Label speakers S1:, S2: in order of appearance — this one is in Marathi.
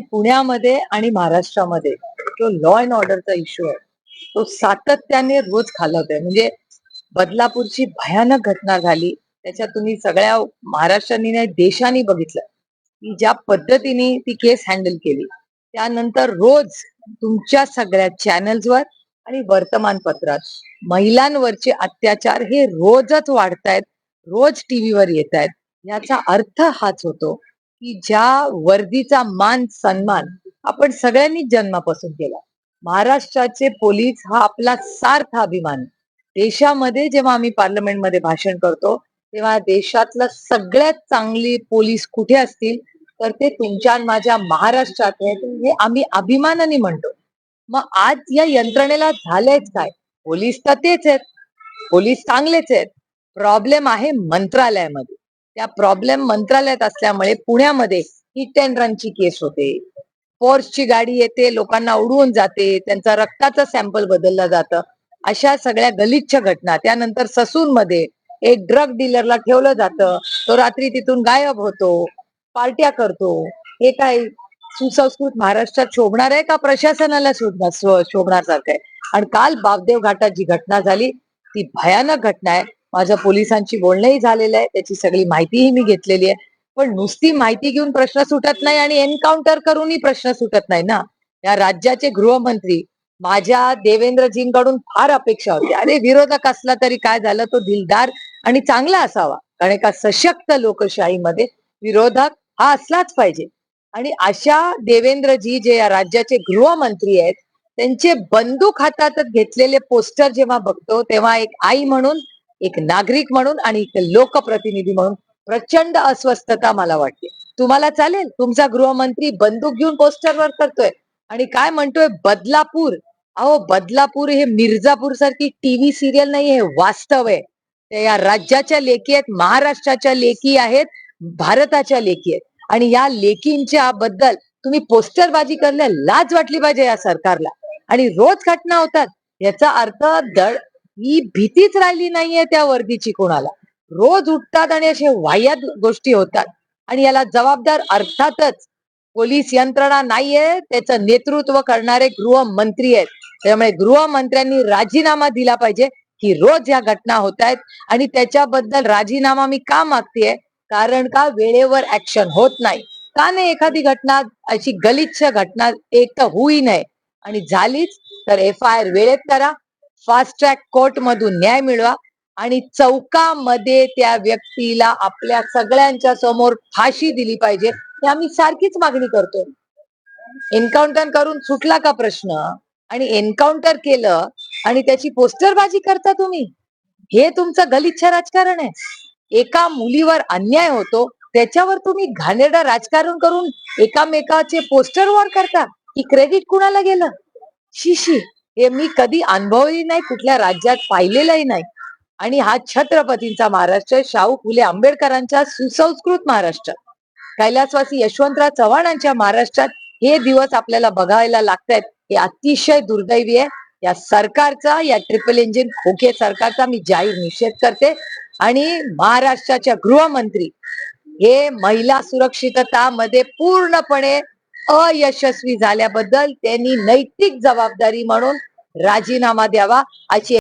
S1: पुण्यामध्ये आणि महाराष्ट्रामध्ये. जो लॉ अँड ऑर्डरचा इश्यू आहे. तो सातत्याने रोज खालवत आहे. म्हणजे बदलापूरची भयानक घटना झाली. त्याच्यात तुम्ही सगळ्या महाराष्ट्राने नाही देशाने बघितलं. की ज्या पद्धतीने ती केस हँडल केली. त्यानंतर रोज तुमच्या सगळ्या चॅनल्सवर आणि वर्तमानपत्रात महिलांवरचे अत्याचार हे रोजच वाढतायत. रोज टीव्हीवर येत आहेत याचा अर्थ हाच होतो की ज्या वर्दीचा मान सन्मान आपण सगळ्यांनीच जन्मापासून केला. महाराष्ट्राचे पोलीस हा आपला सार्थ अभिमान. देशामध्ये जेव्हा आम्ही पार्लमेंटमध्ये भाषण करतो तेव्हा देशातलं सगळ्यात चांगली पोलीस कुठे असतील? तर ते तुमच्या माझ्या महाराष्ट्रात आहेत. हे आम्ही अभिमानाने म्हणतो. मग आज या यंत्रणेला झालंयच काय? पोलीस तर तेच आहेत. पोलीस चांगलेच आहेत. प्रॉब्लेम आहे मंत्रालयामध्ये. त्या प्रॉब्लेम मंत्रालयात असल्यामुळे पुण्यामध्ये हिट अँड रनची केस होते. फोर्सची गाडी येते लोकांना उडवून जाते त्यांचा रक्ताचं सॅम्पल बदललं जातं. अशा सगळ्या गलिच्छ घटना. त्यानंतर ससून मध्ये एक ड्रग डीलरला ठेवलं जातं. तो रात्री तिथून गायब होतो पार्ट्या करतो. हे काय सुसंस्कृत महाराष्ट्रात शोभणार आहे का? प्रशासनाला शोधणार शोभणार सारखं आहे. आणि काल बापदेव घाटात जी घटना झाली ती भयानक घटना आहे. माझ्या पोलिसांची बोलणंही झालेलं आहे त्याची सगळी माहितीही मी घेतलेली आहे. पण नुसती माहिती घेऊन प्रश्न सुटत नाही आणि एन्काउंटर करूनही प्रश्न सुटत नाही ना. या राज्याचे गृहमंत्री माझ्या देवेंद्रजींकडून फार अपेक्षा होती. अरे विरोधक असला तरी काय झालं? तो दिलदार आणि चांगला असावा. कारण एका सशक्त लोकशाहीमध्ये विरोधक हा असलाच पाहिजे. आणि अशा देवेंद्रजी जे या राज्याचे गृहमंत्री आहेत त्यांचे बंदूक हातातच घेतलेले पोस्टर जेव्हा बघतो तेव्हा एक आई म्हणून एक नागरिक म्हणून आणि एक लोकप्रतिनिधी म्हणून प्रचंड अस्वस्थता मला वाटते. तुम्हाला चालेल? तुमचा गृहमंत्री बंदूक घेऊन पोस्टरवर करतोय. आणि काय म्हणतोय? बदलापूर. अहो बदलापूर हे मिर्जापूर सारखी टीव्ही सिरियल नाही हे वास्तव आहे. ते या राज्याच्या लेखी आहेत महाराष्ट्राच्या लेखी आहेत भारताच्या लेखी आहेत. आणि या लेखींच्या बद्दल तुम्ही पोस्टरबाजी करण्या लाज वाटली पाहिजे या सरकारला. आणि रोज घटना होतात. याचा अर्थ दड ही भीतीच राहिली नाहीये त्या वर्दीची कोणाला. रोज उठतात आणि असे वाह्यात गोष्टी होतात. आणि याला जबाबदार अर्थातच पोलीस यंत्रणा नाहीये. त्याचं नेतृत्व करणारे गृहमंत्री आहेत. त्यामुळे गृहमंत्र्यांनी राजीनामा दिला पाहिजे की रोज या घटना होत आहेत आणि त्याच्याबद्दल राजीनामा मी का मागतेय? कारण का वेळेवर ऍक्शन होत नाही. का नाही एखादी घटना अशी गलिच्छ घटना एक तर होई नये. आणि झालीच तर एफ आय आर वेळेत करा. फास्ट ट्रॅक कोर्ट मधून न्याय मिळवा आणि चौकामध्ये त्या व्यक्तीला आपल्या सगळ्यांच्या समोर फाशी दिली पाहिजे हे आम्ही सारखीच मागणी करतोय एन्काउंटर करून सुटला का प्रश्न? आणि एन्काउंटर केलं आणि त्याची पोस्टरबाजी करता तुम्ही? हे तुमचं गलिच्छ राजकारण आहे. एका मुलीवर अन्याय होतो त्याच्यावर तुम्ही घाणेरडं राजकारण करून एकामेकाचे पोस्टर वॉर करता की क्रेडिट कुणाला गेलं? शिशी हे मी कधी अनुभवही नाही कुठल्या राज्यात पाहिलेलंही नाही. आणि हा छत्रपतींचा महाराष्ट्र शाहू फुले आंबेडकरांच्या सुसंस्कृत महाराष्ट्र. कैलासवासी यशवंतराव चव्हाणांच्या महाराष्ट्रात हे दिवस आपल्याला बघायला लागतायत. हे अतिशय दुर्दैवी आहे. या सरकारचा या ट्रिपल इंजिन खोके सरकारचा मी जाहीर निषेध करते. आणि महाराष्ट्राच्या गृहमंत्री हे महिला सुरक्षितता मध्ये पूर्णपणे अयशस्वी झाल्याबद्दल त्यांनी नैतिक जबाबदारी म्हणून राजीनामा द्यावा अशी